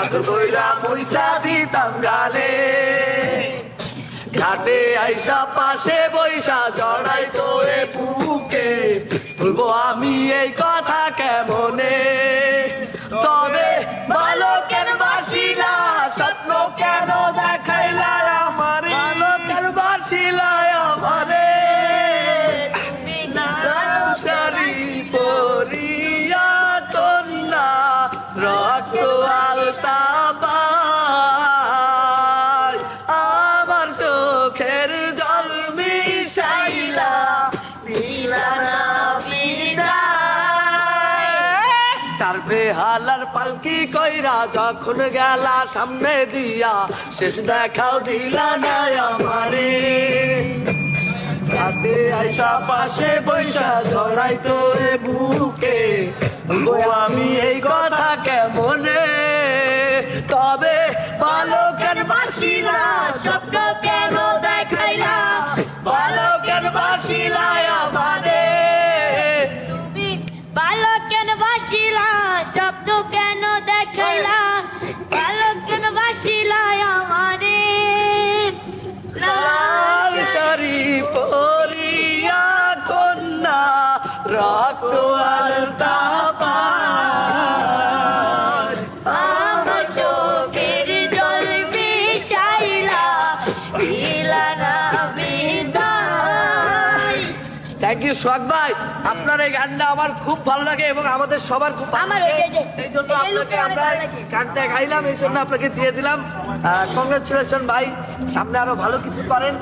পাগল কইরা পয়সা দিতাম গালে। ঘাটে আইসা পাশে বৈশা জড়াই তো এ বুকে। বলব আমি এই কথা কেমনে? বিদায়। চারপে হালার পালকি কইরা যখন গেলা সামনে দিয়া, শেষ দেখাও দিলা না আমারে রাতে আইসা পাশে বৈশা জড়াই তো বুকে আমি এই কথা কেমনে তবে বালকের বাসিলা স্বপ্ন কেন দেখাইলা বালকের বাসিলা আমারে রক্ত আলতা আমার চোখের জল দিলা থ্যাংক ইউ সোহাগ ভাই আপনার এই গানটা আমার খুব ভালো লাগে এবং আমাদের সবার খুব ভালো আমার লাগে। এই জন্য আপনাকে আমরা। গানটা গাইলাম এই জন্য আপনাকে দিয়ে দিলাম। কংগ্রেচুলেশন ভাই সামনে আরও ভালো কিছু করেন।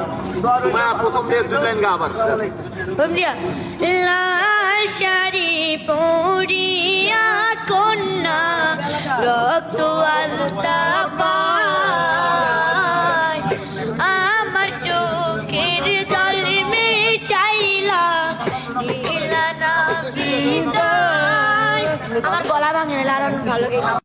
লাল শাড়ি পরিয়া কন্যা, রক্ত আলতা পায়। আমার চোখের জল মিশাইলা, নীলা না আমার গলা ভাঙে লালন ভালো